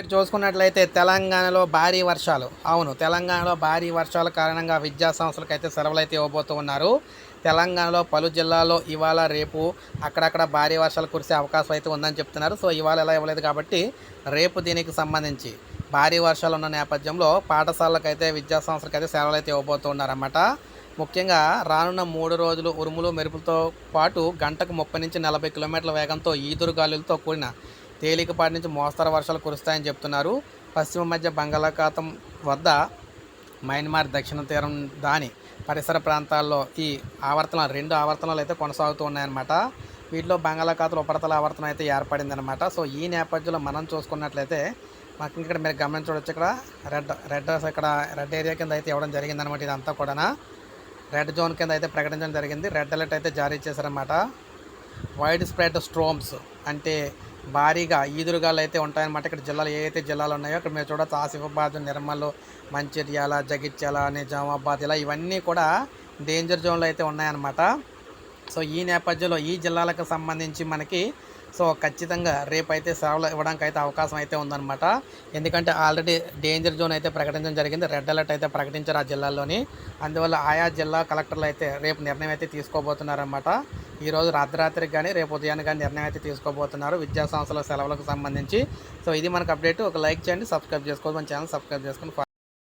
మీరు చూసుకున్నట్లయితే తెలంగాణలో భారీ వర్షాలు. అవును తెలంగాణలో భారీ వర్షాల కారణంగా విద్యా సంస్థలకు అయితే సెలవులు అయితే ఇవ్వబోతూ ఉన్నారు. తెలంగాణలో పలు జిల్లాల్లో ఇవాళ రేపు అక్కడక్కడ భారీ వర్షాలు కురిసే అవకాశం అయితే ఉందని చెప్తున్నారు. సో ఇవాళ ఎలా ఇవ్వలేదు కాబట్టి రేపు దీనికి సంబంధించి భారీ వర్షాలు ఉన్న నేపథ్యంలో పాఠశాలకు అయితే విద్యా సంస్థలకు అయితే సెలవులు అయితే ఇవ్వబోతూ ఉన్నారన్నమాట. ముఖ్యంగా రానున్న మూడు రోజులు ఉరుములు మెరుపులతో పాటు గంటకు ముప్పై నుంచి నలభై కిలోమీటర్ల వేగంతో ఈదురు గాలులతో కూడిన తేలికపాటి నుంచి మోస్తరు వర్షాలు కురుస్తాయని చెప్తున్నారు. పశ్చిమ మధ్య బంగాళాఖాతం వద్ద మయన్మార్ దక్షిణ తీరం దాని పరిసర ప్రాంతాల్లో ఈ ఆవర్తన రెండు ఆవర్తనాలు అయితే కొనసాగుతూ ఉన్నాయన్నమాట. వీటిలో బంగాళాఖాతంలో ఉపరితల ఆవర్తనం అయితే ఏర్పడిందనమాట సో ఈ నేపథ్యంలో మనం చూసుకున్నట్లయితే మాకు ఇక్కడ మీరు గమనించవచ్చు ఇక్కడ రెడ్ రెడ్ ఇక్కడ రెడ్ ఏరియా కింద అయితే ఇవ్వడం జరిగిందనమాట ఇదంతా కూడా రెడ్ జోన్ కింద అయితే ప్రకటించడం జరిగింది. రెడ్ అలర్ట్ అయితే జారీ చేశారన్నమాట. వైడ్ స్ప్రెడ్ స్ట్రోమ్స్ అంటే భారీగా ఈదురుగాలు అయితే ఉంటాయన్నమాట. ఇక్కడ జిల్లాలు ఏ అయితే జిల్లాలు ఉన్నాయో ఇక్కడ మీరు చూడొచ్చు. ఆసిఫాబాద్ నిర్మల్ మంచిర్యాల జగిత్యాల నిజామాబాద్ ఇలా ఇవన్నీ కూడా డేంజర్ జోన్లో అయితే ఉన్నాయన్నమాట. సో ఈ నేపథ్యంలో ఈ జిల్లాలకు సంబంధించి మనకి సో ఖచ్చితంగా రేపైతే సెలవులు ఇవ్వడానికి అయితే అవకాశం అయితే ఉందన్నమాట. ఎందుకంటే ఆల్రెడీ డేంజర్ జోన్ అయితే ప్రకటించడం జరిగింది. రెడ్ అలర్ట్ అయితే ప్రకటించారు ఆ జిల్లాల్లోని. అందువల్ల ఆయా జిల్లా కలెక్టర్లు అయితే రేపు నిర్ణయం అయితే తీసుకోబోతున్నారన్నమాట. ఈరోజు రాత్రికి కానీ రేపు ఉదయాన్ని కానీ నిర్ణయం అయితే తీసుకోబోతున్నారు విద్యా సంస్థల సెలవులకు సంబంధించి. సో ఇది మనకు అప్డేట్. ఒక లైక్ చేయండి సబ్స్క్రైబ్ చేసుకోవాలి మన ఛానల్ సబ్స్క్రైబ్ చేసుకుని